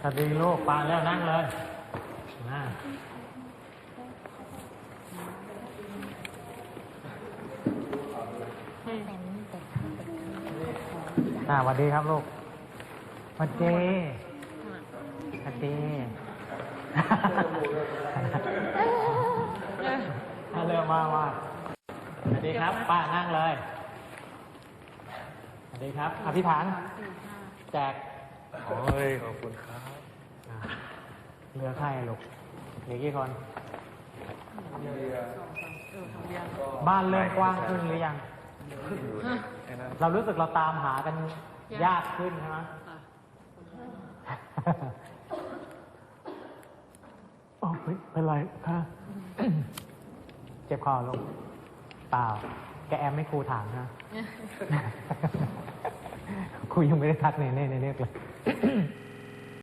สวัสดีลูกปาแล้วนั่งเลยมาอ่าสวัสดีครับลูกสวัสดีสวัสดีมาเร็วมามาสวัสดีครับ ป้านั่งเลย สวัสดีครับ อภิธานแจก โอ้ยขอบคุณครับอะเหลือใครลูกเหลือกี่คน บ้านเริ่มกว้างขึ้นหรือยังไอ้นั่นเรารู้สึกเราตามหากันยากขึ้นใช่ไหมโอ้ยเป็นไรคะเจ็บคอลูกเปล่า แกแอมไม่ครูถามนะ ครูยังไม่ได้ทักเน่เน่เน่เน่เลย